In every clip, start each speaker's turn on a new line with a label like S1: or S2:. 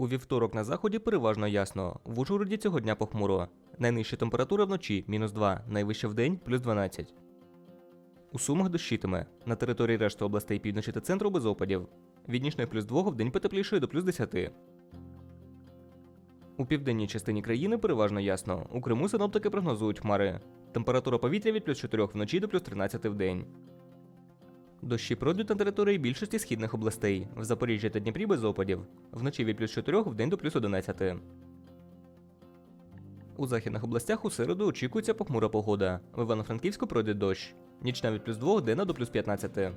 S1: У вівторок на заході переважно ясно. В Ужгороді цього дня похмуро. Найнижча температура вночі мінус 2, найвища в день плюс 12. У Сумах дощитиме. На території решти областей півночі та центру без опадів. Від нічних плюс 2 в день потеплішає до плюс 10. У південній частині країни переважно ясно. У Криму синоптики прогнозують хмари. Температура повітря від плюс 4 вночі до плюс 13 в день. Дощі пройдуть на території більшості східних областей. В Запоріжжі та Дніпрі без опадів. Вночі від плюс 4 в день до плюс 11. У західних областях у середу очікується похмура погода. В Івано-Франківську пройде дощ. Нічна від плюс 2 денна до плюс 15.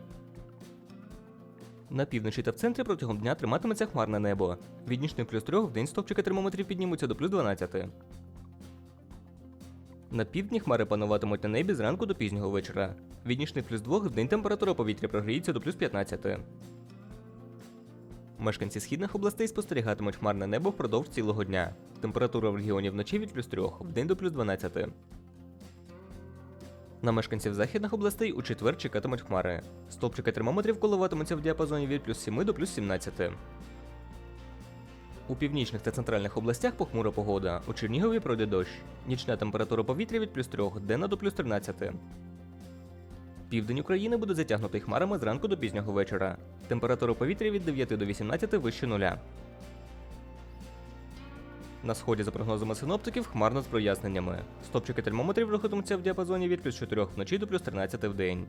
S1: На півночі та в центрі протягом дня триматиметься хмарне небо. Від нічних плюс 3 в день стопчики термометрів піднімуться до плюс 12. На півдні хмари пануватимуть на небі зранку до пізнього вечора. Від нічних плюс 2 в день температура повітря прогріється до плюс 15. Мешканці східних областей спостерігатимуть хмарне небо впродовж цілого дня. Температура в регіоні вночі від плюс 3, в день до плюс 12. На мешканців західних областей у четвер чекатимуть хмари. Стопчики термометрів коливатимуться в діапазоні від плюс 7 до плюс 17. У північних та центральних областях похмура погода. У Чернігові пройде дощ. Нічна температура повітря від плюс 3, денна до плюс 13. Південь України буде затягнутий хмарами зранку до пізнього вечора. Температура повітря від 9 до 18 вище нуля. На сході, за прогнозами синоптиків, хмарно з проясненнями. Стопчики термометрів рухатимуться в діапазоні від плюс 4 вночі до плюс 13 в день.